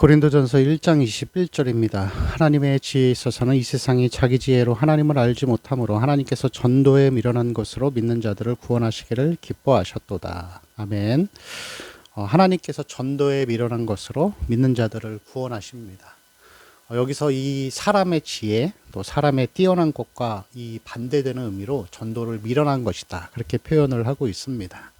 고린도전서 1장 21절입니다. 하나님의 지혜에 있어서는 이 세상이 자기 지혜로 하나님을 알지 못함으로 하나님께서 전도에 미련한 것으로 믿는 자들을 구원하시기를 기뻐하셨도다. 아멘. 어, 하나님께서 전도에 미련한 것으로 믿는 자들을 구원하십니다. 어, 여기서 이 사람의 지혜 또 사람의 뛰어난 것과 이 반대되는 의미로 전도를 미련한 것이다. 그렇게 표현을 하고 있습니다.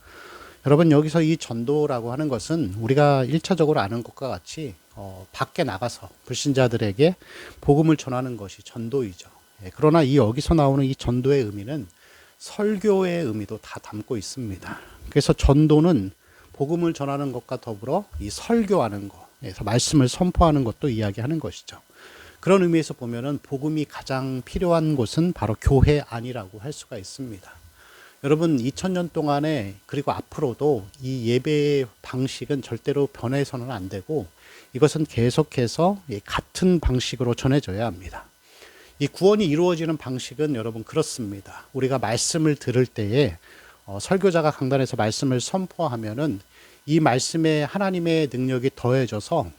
여러분 여기서 이 전도라고 하는 것은 우리가 일차적으로 아는 것과 같이 어, 밖에 나가서 불신자들에게 복음을 전하는 것이 전도이죠. 예, 그러나 이 여기서 나오는 이 전도의 의미는 설교의 의미도 다 담고 있습니다. 그래서 전도는 복음을 전하는 것과 더불어 이 설교하는 것, 그래서 말씀을 선포하는 것도 이야기하는 것이죠. 그런 의미에서 보면은 복음이 가장 필요한 곳은 바로 교회 안이라고 할 수가 있습니다. 여러분 2000년 동안에 그리고 앞으로도 이 예배의 방식은 절대로 변해서는 안 되고 이것은 계속해서 같은 방식으로 전해져야 합니다. 이 구원이 이루어지는 방식은 여러분 그렇습니다. 우리가 말씀을 들을 때에 어, 설교자가 강단에서 말씀을 선포하면은 이 말씀에 하나님의 능력이 더해져서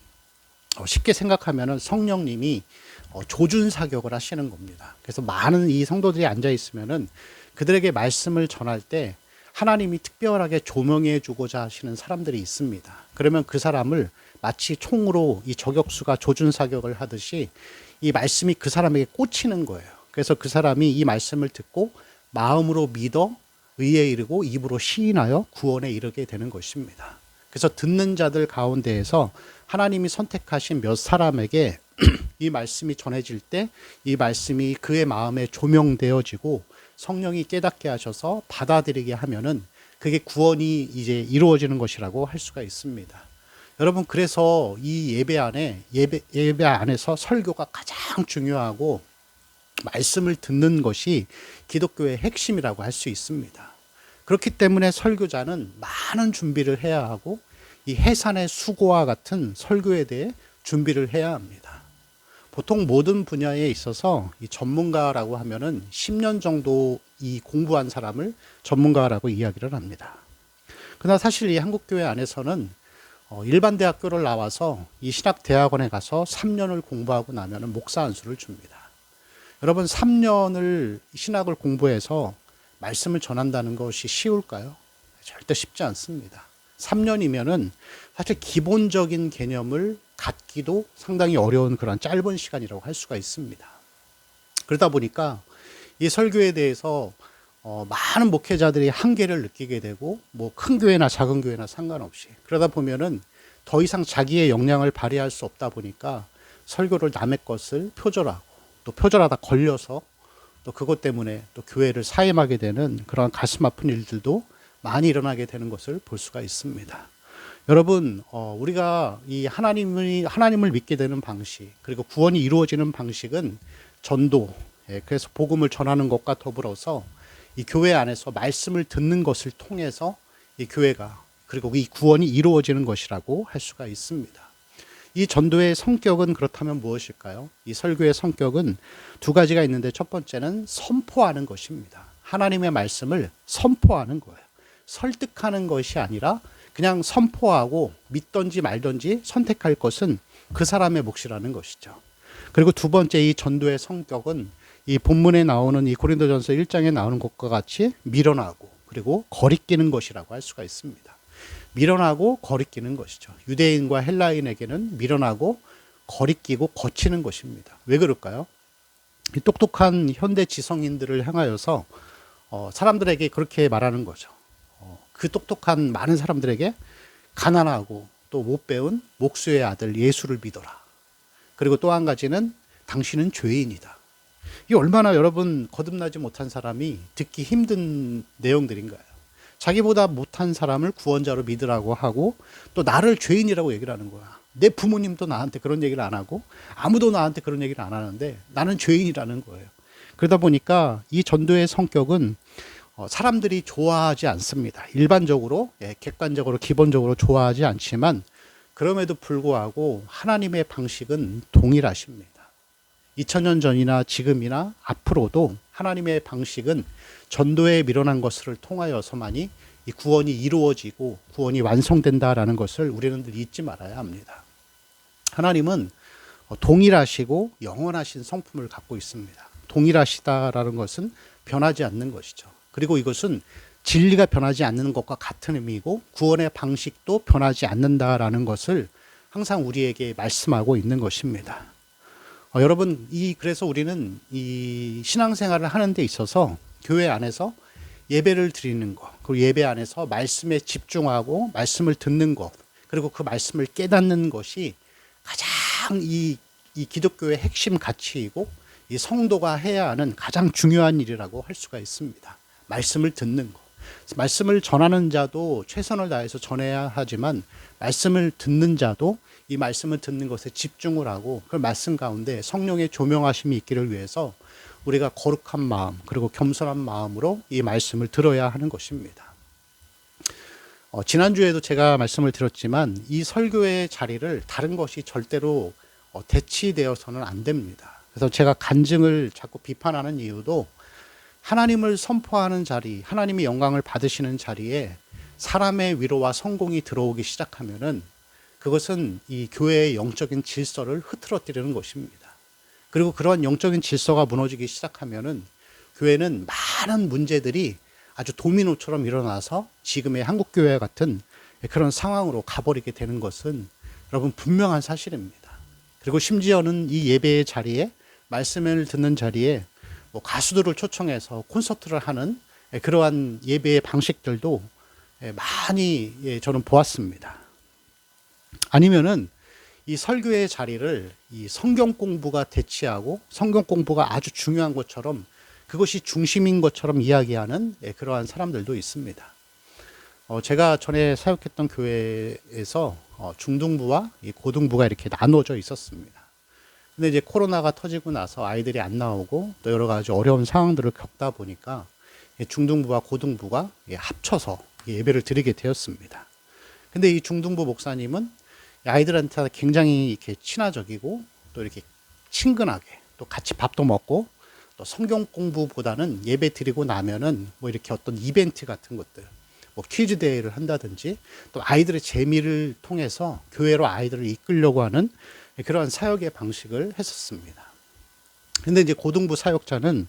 어, 쉽게 생각하면은 성령님이 어, 조준 사격을 하시는 겁니다. 그래서 많은 이 성도들이 앉아 있으면은 그들에게 말씀을 전할 때 하나님이 특별하게 조명해 주고자 하시는 사람들이 있습니다. 그러면 그 사람을 마치 총으로 이 저격수가 조준 사격을 하듯이 이 말씀이 그 사람에게 꽂히는 거예요. 그래서 그 사람이 이 말씀을 듣고 마음으로 믿어 의에 이르고 입으로 시인하여 구원에 이르게 되는 것입니다. 그래서 듣는 자들 가운데에서 하나님이 선택하신 몇 사람에게 이 말씀이 전해질 때 이 말씀이 그의 마음에 조명되어지고 성령이 깨닫게 하셔서 받아들이게 하면은 그게 구원이 이제 이루어지는 것이라고 할 수가 있습니다. 여러분 그래서 이 예배 안에 예배 예배 안에서 설교가 가장 중요하고 말씀을 듣는 것이 기독교의 핵심이라고 할 수 있습니다. 그렇기 때문에 설교자는 많은 준비를 해야 하고 이 해산의 수고와 같은 설교에 대해 준비를 해야 합니다. 보통 모든 분야에 있어서 이 전문가라고 하면은 10년 정도 이 공부한 사람을 전문가라고 이야기를 합니다. 그러나 사실 이 한국교회 안에서는 어, 일반 대학교를 나와서 이 신학 대학원에 가서 3년을 공부하고 나면은 목사 안수를 줍니다. 여러분 3년을 신학을 공부해서 말씀을 전한다는 것이 쉬울까요? 절대 쉽지 않습니다. 3년이면은 사실 기본적인 개념을 갖기도 상당히 어려운 그런 짧은 시간이라고 할 수가 있습니다. 그러다 보니까 이 설교에 대해서 어, 많은 목회자들이 한계를 느끼게 되고 뭐 큰 교회나 작은 교회나 상관없이 그러다 보면은 더 이상 자기의 역량을 발휘할 수 없다 보니까 설교를 남의 것을 표절하고 또 표절하다 걸려서 또 그것 때문에 또 교회를 사임하게 되는 그런 가슴 아픈 일들도 많이 일어나게 되는 것을 볼 수가 있습니다. 여러분, 어, 우리가 이 하나님을, 하나님을 믿게 되는 방식, 그리고 구원이 이루어지는 방식은 전도, 예, 그래서 복음을 전하는 것과 더불어서 이 교회 안에서 말씀을 듣는 것을 통해서 이 교회가, 그리고 이 구원이 이루어지는 것이라고 할 수가 있습니다. 이 전도의 성격은 그렇다면 무엇일까요? 이 설교의 성격은 두 가지가 있는데 첫 번째는 선포하는 것입니다. 하나님의 말씀을 선포하는 거예요. 설득하는 것이 아니라 그냥 선포하고 믿던지 말던지 선택할 것은 그 사람의 몫이라는 것이죠. 그리고 두 번째 이 전도의 성격은 이 본문에 나오는 이 고린도전서 1장에 나오는 것과 같이 밀어나고 그리고 거리끼는 것이라고 할 수가 있습니다. 밀어나고 거리끼는 것이죠. 유대인과 헬라인에게는 밀어나고 거리끼고 거치는 것입니다. 왜 그럴까요? 똑똑한 현대 지성인들을 향하여서 어, 사람들에게 그렇게 말하는 거죠. 그 똑똑한 많은 사람들에게 가난하고 또 못 배운 목수의 아들 예수를 믿어라. 그리고 또 한 가지는 당신은 죄인이다. 이 얼마나 여러분 거듭나지 못한 사람이 듣기 힘든 내용들인가요? 자기보다 못한 사람을 구원자로 믿으라고 하고 또 나를 죄인이라고 얘기를 하는 거야. 내 부모님도 나한테 그런 얘기를 안 하고 아무도 나한테 그런 얘기를 안 하는데 나는 죄인이라는 거예요. 그러다 보니까 이 전도의 성격은 어, 사람들이 좋아하지 않습니다. 일반적으로, 예, 객관적으로, 기본적으로 좋아하지 않지만 그럼에도 불구하고 하나님의 방식은 동일하십니다. 2000년 전이나 지금이나 앞으로도 하나님의 방식은 전도에 밀어난 것을 통하여서만이 이 구원이 이루어지고 구원이 완성된다라는 것을 우리는 늘 잊지 말아야 합니다. 하나님은 어, 동일하시고 영원하신 성품을 갖고 있습니다. 동일하시다라는 것은 변하지 않는 것이죠. 그리고 이것은 진리가 변하지 않는 것과 같은 의미이고 구원의 방식도 변하지 않는다라는 것을 항상 우리에게 말씀하고 있는 것입니다. 어, 여러분 이 그래서 우리는 이 신앙생활을 하는 데 있어서 교회 안에서 예배를 드리는 것 그리고 예배 안에서 말씀에 집중하고 말씀을 듣는 것 그리고 그 말씀을 깨닫는 것이 가장 이, 이 기독교의 핵심 가치이고 이 성도가 해야 하는 가장 중요한 일이라고 할 수가 있습니다. 말씀을 듣는 것. 말씀을 전하는 자도 최선을 다해서 전해야 하지만 말씀을 듣는 자도 이 말씀을 듣는 것에 집중을 하고 그 말씀 가운데 성령의 조명하심이 있기를 위해서 우리가 거룩한 마음 그리고 겸손한 마음으로 이 말씀을 들어야 하는 것입니다. 어, 지난주에도 제가 말씀을 드렸지만 이 설교의 자리를 다른 것이 절대로 어, 대치되어서는 안 됩니다. 그래서 제가 간증을 자꾸 비판하는 이유도 하나님을 선포하는 자리, 하나님의 영광을 받으시는 자리에 사람의 위로와 성공이 들어오기 시작하면은 그것은 이 교회의 영적인 질서를 흐트러뜨리는 것입니다. 그리고 그러한 영적인 질서가 무너지기 시작하면은 교회는 많은 문제들이 아주 도미노처럼 일어나서 지금의 한국 교회 같은 그런 상황으로 가버리게 되는 것은 여러분 분명한 사실입니다. 그리고 심지어는 이 예배의 자리에 말씀을 듣는 자리에 뭐 가수들을 초청해서 콘서트를 하는 그러한 예배의 방식들도 많이 예, 저는 보았습니다. 아니면은 이 설교의 자리를 이 성경 공부가 대치하고 성경 공부가 아주 중요한 것처럼 그것이 중심인 것처럼 이야기하는 예, 그러한 사람들도 있습니다. 어, 제가 전에 사역했던 교회에서 어, 중등부와 고등부가 이렇게 나눠져 있었습니다. 근데 이제 코로나가 터지고 나서 아이들이 안 나오고 또 여러 가지 어려운 상황들을 겪다 보니까 중등부와 고등부가 합쳐서 예배를 드리게 되었습니다. 근데 이 중등부 목사님은 아이들한테 굉장히 이렇게 친화적이고 또 이렇게 친근하게 또 같이 밥도 먹고 또 성경 공부보다는 예배 드리고 나면은 뭐 이렇게 어떤 이벤트 같은 것들 뭐 퀴즈 대회를 한다든지 또 아이들의 재미를 통해서 교회로 아이들을 이끌려고 하는 그러한 사역의 방식을 했었습니다. 근데 이제 고등부 사역자는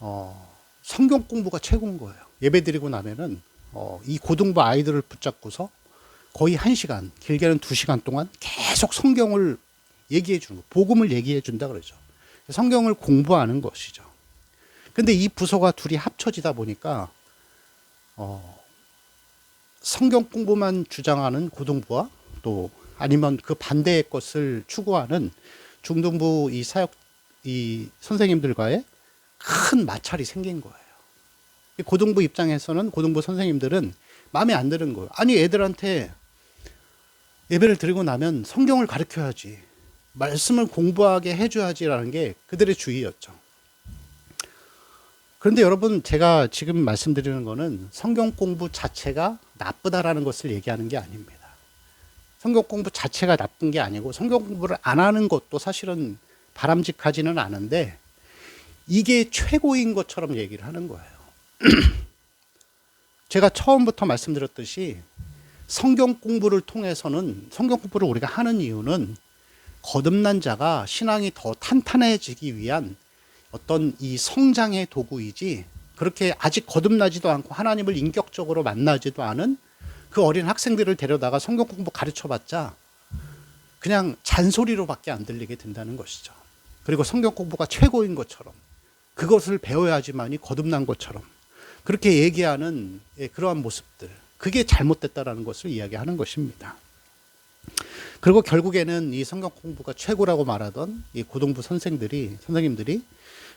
어, 성경 공부가 최고인 거예요. 예배 드리고 나면은 어, 이 고등부 아이들을 붙잡고서 거의 한 시간, 길게는 두 시간 동안 계속 성경을 얘기해 주는 거, 복음을 얘기해 준다 그러죠. 성경을 공부하는 것이죠. 근데 이 부서가 둘이 합쳐지다 보니까 어, 성경 공부만 주장하는 고등부와 또 아니면 그 반대의 것을 추구하는 중등부 이 사역 이 선생님들과의 큰 마찰이 생긴 거예요. 고등부 입장에서는 고등부 선생님들은 마음에 안 드는 거예요. 아니 애들한테 예배를 드리고 나면 성경을 가르쳐야지. 말씀을 공부하게 해줘야지라는 게 그들의 주의였죠. 그런데 여러분, 제가 지금 말씀드리는 거는 성경 공부 자체가 나쁘다라는 것을 얘기하는 게 아닙니다. 성경 공부 자체가 나쁜 게 아니고 성경 공부를 안 하는 것도 사실은 바람직하지는 않은데 이게 최고인 것처럼 얘기를 하는 거예요. 제가 처음부터 말씀드렸듯이 성경 공부를 통해서는 성경 공부를 우리가 하는 이유는 거듭난 자가 신앙이 더 탄탄해지기 위한 어떤 이 성장의 도구이지 그렇게 아직 거듭나지도 않고 하나님을 인격적으로 만나지도 않은 그 어린 학생들을 데려다가 성경 공부 가르쳐 봤자 그냥 잔소리로밖에 안 들리게 된다는 것이죠. 그리고 성경 공부가 최고인 것처럼 그것을 배워야지만이 거듭난 것처럼 그렇게 얘기하는 예, 그러한 모습들 그게 잘못됐다라는 것을 이야기하는 것입니다. 그리고 결국에는 이 성경 공부가 최고라고 말하던 이 고등부 선생들이 선생님들이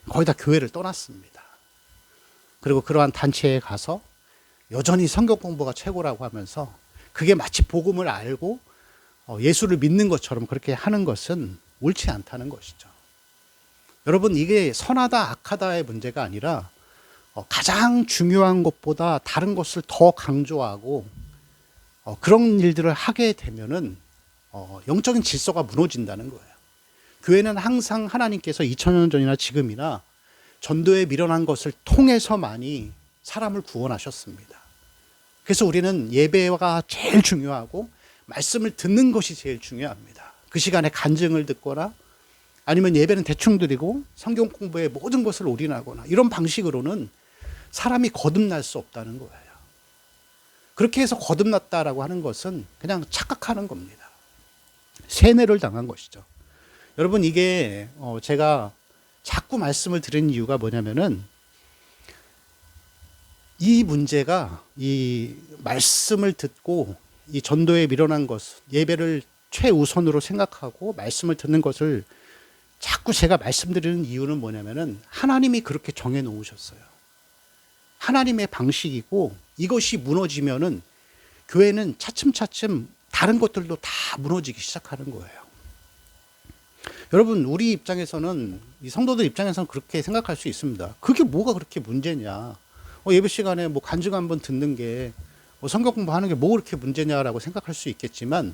거의 다 교회를 떠났습니다. 그리고 그러한 단체에 가서 여전히 성경 공부가 최고라고 하면서 그게 마치 복음을 알고 어, 예수를 믿는 것처럼 그렇게 하는 것은 옳지 않다는 것이죠. 여러분 이게 선하다 악하다의 문제가 아니라 어, 가장 중요한 것보다 다른 것을 더 강조하고 어, 그런 일들을 하게 되면은 영적인 질서가 무너진다는 거예요. 교회는 항상 하나님께서 2000년 전이나 지금이나 전도에 미련한 것을 통해서만이 사람을 구원하셨습니다. 그래서 우리는 예배가 제일 중요하고 말씀을 듣는 것이 제일 중요합니다. 그 시간에 간증을 듣거나 아니면 예배는 대충 드리고 성경 공부에 모든 것을 올인하거나 이런 방식으로는 사람이 거듭날 수 없다는 거예요. 그렇게 해서 거듭났다라고 하는 것은 그냥 착각하는 겁니다. 세뇌를 당한 것이죠. 여러분 이게 어 제가 자꾸 말씀을 드린 이유가 뭐냐면은 이 문제가 이 말씀을 듣고 이 전도에 밀어난 것, 예배를 최우선으로 생각하고 말씀을 듣는 것을 자꾸 제가 말씀드리는 이유는 뭐냐면은 하나님이 그렇게 정해 놓으셨어요. 하나님의 방식이고 이것이 무너지면은 교회는 차츰차츰 다른 것들도 다 무너지기 시작하는 거예요. 여러분, 우리 입장에서는 이 성도들 입장에서는 그렇게 생각할 수 있습니다. 그게 뭐가 그렇게 문제냐? 어, 예배 시간에 뭐 간증 한번 듣는 게 뭐 성경 공부하는 게 뭐 그렇게 문제냐라고 생각할 수 있겠지만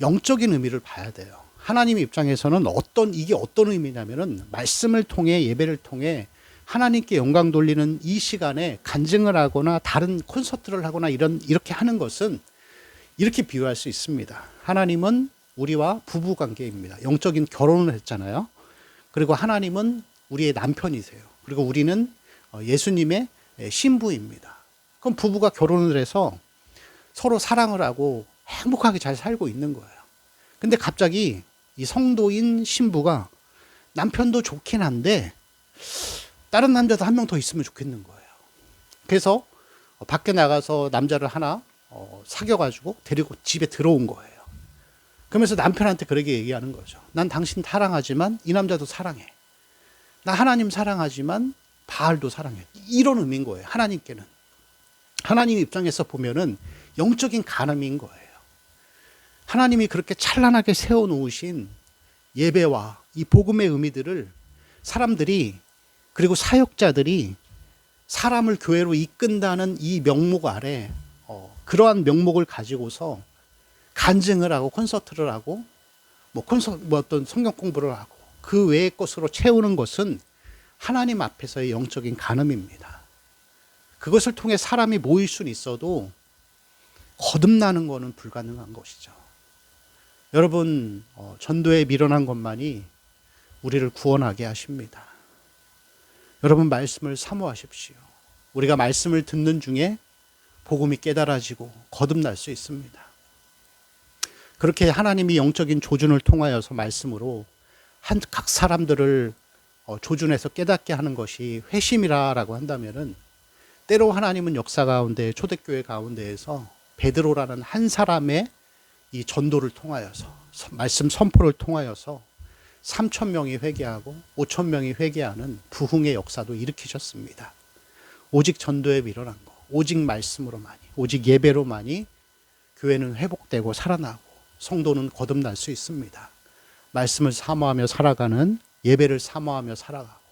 영적인 의미를 봐야 돼요. 하나님 입장에서는 어떤 이게 어떤 의미냐면은 말씀을 통해 예배를 통해 하나님께 영광 돌리는 이 시간에 간증을 하거나 다른 콘서트를 하거나 이런 이렇게 하는 것은 이렇게 비유할 수 있습니다. 하나님은 우리와 부부 관계입니다. 영적인 결혼을 했잖아요. 그리고 하나님은 우리의 남편이세요. 그리고 우리는 어, 예수님의 신부입니다. 그럼 부부가 결혼을 해서 서로 사랑을 하고 행복하게 잘 살고 있는 거예요. 근데 갑자기 이 성도인 신부가 남편도 좋긴 한데 다른 남자도 한 명 더 있으면 좋겠는 거예요. 그래서 밖에 나가서 남자를 하나 어, 사귀어가지고 데리고 집에 들어온 거예요. 그러면서 남편한테 그렇게 얘기하는 거죠. 난 당신 사랑하지만 이 남자도 사랑해. 나 하나님 사랑하지만 바알도 사랑해. 이런 의미인 거예요. 하나님께는. 하나님 입장에서 보면은 영적인 간음인 거예요. 하나님이 그렇게 찬란하게 세워놓으신 예배와 이 복음의 의미들을 사람들이 그리고 사역자들이 사람을 교회로 이끈다는 이 명목 아래 어, 그러한 명목을 가지고서 간증을 하고 콘서트를 하고 뭐 콘서 뭐 어떤 성경 공부를 하고 그 외의 것으로 채우는 것은 하나님 앞에서의 영적인 간음입니다. 그것을 통해 사람이 모일 수는 있어도 거듭나는 것은 불가능한 것이죠. 여러분, 어, 전도에 밀어난 것만이 우리를 구원하게 하십니다. 여러분, 말씀을 사모하십시오. 우리가 말씀을 듣는 중에 복음이 깨달아지고 거듭날 수 있습니다. 그렇게 하나님이 영적인 조준을 통하여서 말씀으로 한 각 사람들을 어, 조준해서 깨닫게 하는 것이 회심이라라고 한다면은 때로 하나님은 역사 가운데 초대교회 가운데에서 베드로라는 한 사람의 이 전도를 통하여서 말씀 선포를 통하여서 3천 명이 회개하고 5천 명이 회개하는 부흥의 역사도 일으키셨습니다. 오직 전도에 밀어난 거, 오직 말씀으로만이, 오직 예배로만이 교회는 회복되고 살아나고 성도는 거듭날 수 있습니다. 말씀을 사모하며 살아가는 예배를 사모하며 살아가고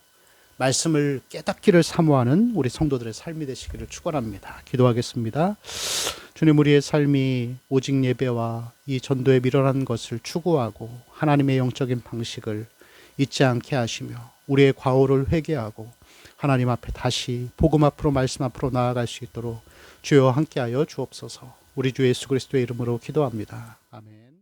말씀을 깨닫기를 사모하는 우리 성도들의 삶이 되시기를 축원합니다. 기도하겠습니다. 주님 우리의 삶이 오직 예배와 이 전도에 밀어난 것을 추구하고 하나님의 영적인 방식을 잊지 않게 하시며 우리의 과오를 회개하고 하나님 앞에 다시 복음 앞으로 말씀 앞으로 나아갈 수 있도록 주여 함께하여 주옵소서. 우리 주 예수 그리스도의 이름으로 기도합니다. 아멘.